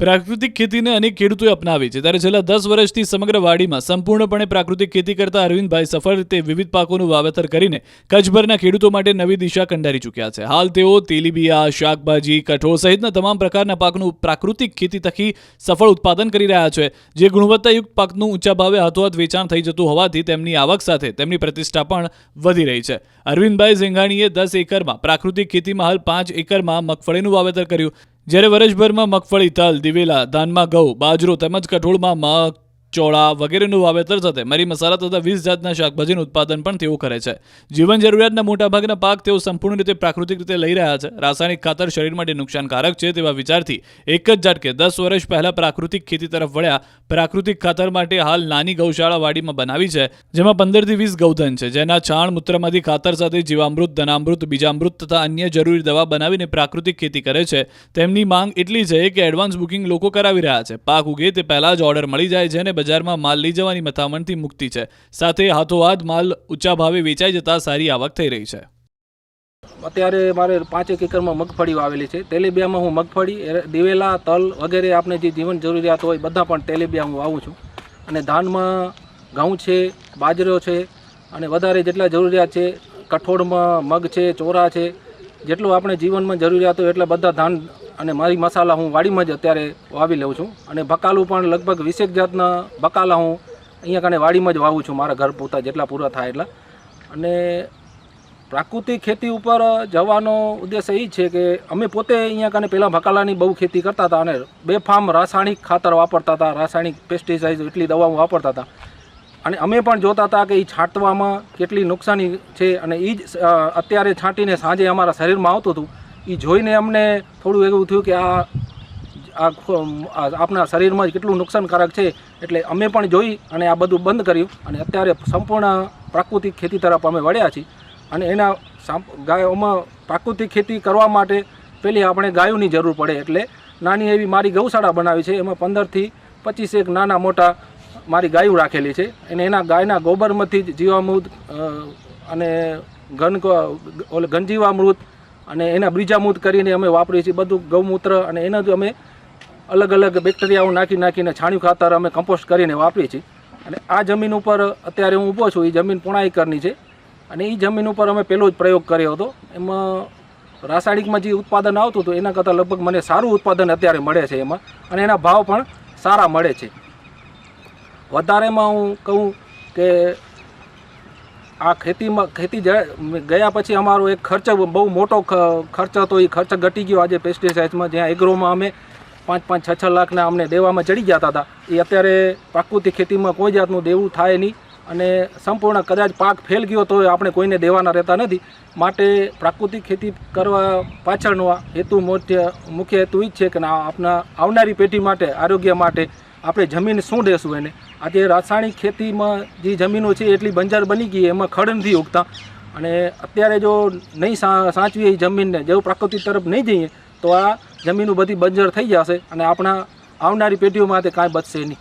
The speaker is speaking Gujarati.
પ્રાકૃતિક ખેતીને અનેક ખેડૂતોએ અપનાવી છે. ત્યારે છેલ્લા દસ વર્ષથી સમગ્ર વાડીમાં સંપૂર્ણપણે પ્રાકૃતિક ખેતી કરતા અરવિંદભાઈ સફળ રીતે વિવિધ પાકોનું વાવેતર કરીને કચ્છભરના ખેડૂતો માટે નવી દિશા કંડારી ચૂક્યા છે. હાલ તેઓ તેલીબિયા શાકભાજી, કઠોળ સહિતના તમામ પ્રકારના પાકનું પ્રાકૃતિક ખેતી થકી સફળ ઉત્પાદન કરી રહ્યા છે. જે ગુણવત્તાયુક્ત પાકનું ઊંચા ભાવે હાથોહાથ વેચાણ થઈ જતું હોવાથી તેમની આવક સાથે તેમની પ્રતિષ્ઠા પણ વધી રહી છે. અરવિંદભાઈ ઝેંઘાણીએ દસ એકરમાં પ્રાકૃતિક ખેતીમાં હાલ પાંચ એકરમાં મગફળીનું વાવેતર કર્યું. જ્યારે વર્ષભરમાં મગફળી તલ દિવેલા ધાનમાં ઘઉં બાજરો તેમજ કઠોળમાં મગ ચોળા વગેરેનું વાવેતર સાથે મરી મસાલા તથા વીસ જાતના શાકભાજીનું ઉત્પાદન પણ તેઓ કરે છે. જીવન જરૂરિયાતના મોટાભાગના પાક તેઓ સંપૂર્ણ રીતે પ્રાકૃતિક રીતે લઈ રહ્યા છે. રાસાયણિક ખાતર શરીર માટે નુકસાનકારક છે તેવા વિચારથી એક જ ઝાટકે દસ વર્ષ પહેલા પ્રાકૃતિક ખેતી તરફ વળ્યા પ્રાકૃતિક ખાતર માટે હાલ નાની ગૌશાળા વાડીમાં બનાવી છે, જેમાં પંદરથી વીસ ગૌધન છે, જેના છાણ, મૂત્રમાંથી ખાતર સાથે જીવામૃત, ધનામૃત, બીજામૃત તથા અન્ય જરૂરી દવા બનાવીને પ્રાકૃતિક ખેતી કરે છે. તેમની માંગ એટલી છે કે એડવાન્સ બુકિંગ લોકો કરાવી રહ્યા છે. પાક ઉગે તે પહેલાં જ ઓર્ડર મળી જાય છે અને બજારમાં માલ લઈ જવાની મથામણથી મુક્તિ છે. સાથે હાથોહાથ માલ ઊંચા ભાવે વેચાઈ જતા સારી આવક થઈ રહી છે. અત્યારે મારે પાંચેક એકરમાં મગફળી વાવેલી છે. તેલીબિયામાં હું મગફળી દિવેલા, તલ વગેરે આપણે જે જીવન જરૂરિયાત હોય બધા પણ તેલીબિયા હું વાવું છું. અને ધાનમાં ઘઉં છે, બાજરો છે, અને વધારે જેટલા જરૂરિયાત છે, કઠોળમાં મગ છે, ચોરા છે, જેટલું આપણે જીવનમાં જરૂરિયાત હોય એટલા બધા ધાન અને મારી મસાલા હું વાડીમાં જ અત્યારે વાવી લઉં છું. અને બકાલું પણ લગભગ વીસેક જાતના બકાલા હું અહીંયા કને વાડીમાં જ વાવું છું, મારા ઘર પૂરતા જેટલા પૂરા થાય એટલા. અને પ્રાકૃતિક ખેતી ઉપર જવાનો ઉદ્દેશ એ છે કે અમે પોતે અહીંયા કને પહેલાં બકાલાની બહુ ખેતી કરતા હતા અને બેફામ રાસાયણિક ખાતર વાપરતા હતા, રાસાયણિક પેસ્ટિસાઇડ એટલી દવાઓ વાપરતા હતા. અને અમે પણ જોતા હતા કે એ છાંટવામાં કેટલી નુકસાની છે અને એ જ અત્યારે છાંટીને સાંજે અમારા શરીરમાં આવતું હતું. એ જોઈને અમને થોડું એવું થયું કે આ આપણા શરીરમાં જ કેટલું નુકસાનકારક છે, એટલે અમે પણ જોઈ અને આ બધું બંધ કર્યું. અને અત્યારે સંપૂર્ણ પ્રાકૃતિક ખેતી તરફ અમે વળ્યા છીએ. અને એના ગાયોમાં પ્રાકૃતિક ખેતી કરવા માટે પહેલી આપણે ગાયોની જરૂર પડે. એટલે નાની એવી મારી ગૌશાળા બનાવી છે. એમાં પંદરથી પચીસ એક નાના મોટા મારી ગાયો રાખેલી છે. અને એના ગાયના ગોબરમાંથી જ જીવામૃત અને ઘન ઓલે ઘનજીવામૃત અને એના બીજામૃત કરીને અમે વાપરીએ છીએ બધું ગૌમૂત્ર અને એના જ અમે અલગ અલગ બેક્ટેરિયાઓ નાખી નાખીને છાણિયું ખાતર અમે કમ્પોસ્ટ કરીને વાપરીએ છીએ. અને આ જમીન ઉપર અત્યારે હું ઊભો છું એ જમીન પોણા એકરની છે. અને એ જમીન ઉપર અમે પહેલો જ પ્રયોગ કર્યો હતો. એમાં રાસાયણિકમાં જે ઉત્પાદન આવતું હતું, એના કરતાં લગભગ મને સારું ઉત્પાદન અત્યારે મળે છે એમાં. અને એના ભાવ પણ સારા મળે છે. વધારેમાં હું કહું કે આ ખેતીમાં ખેતી ગયા પછી અમારો એક ખર્ચ બહુ મોટો ખર્ચ હતો. એ ખર્ચ ઘટી ગયો. આજે પેસ્ટિસાઇડ્સમાં જ્યાં એગ્રોમાં અમે પાંચ પાંચ, છ છ લાખના અમને દેવામાં ચડી જતા હતા એ અત્યારે પ્રાકૃતિક ખેતીમાં કોઈ જાતનું દેવું થાય નહીં અને સંપૂર્ણ કદાચ પાક ફેલ ગયો તો આપણે કોઈને દેવાના રહેતા નથી. માટે પ્રાકૃતિક ખેતી કરવા પાછળનો હેતુ મુખ્ય હેતુ એ જ છે કે આપના આવનારી પેઢી માટે, આરોગ્ય માટે આપણે જમીન શું દેશું એને? આજે રાસાયણિક ખેતીમાં જે જમીનો છે, એટલી બંજર બની ગઈ, એમાં ખડ નથી ઉગતા. અને અત્યારે જો નહીં સાચવીએ એ જમીનને, જેવું પ્રકૃતિ તરફ નહીં જઈએ, તો આ જમીનો બધી બંજર થઈ જશે અને આપણા આવનારી પેઢીઓ માટે કાંઈ બચશે નહીં.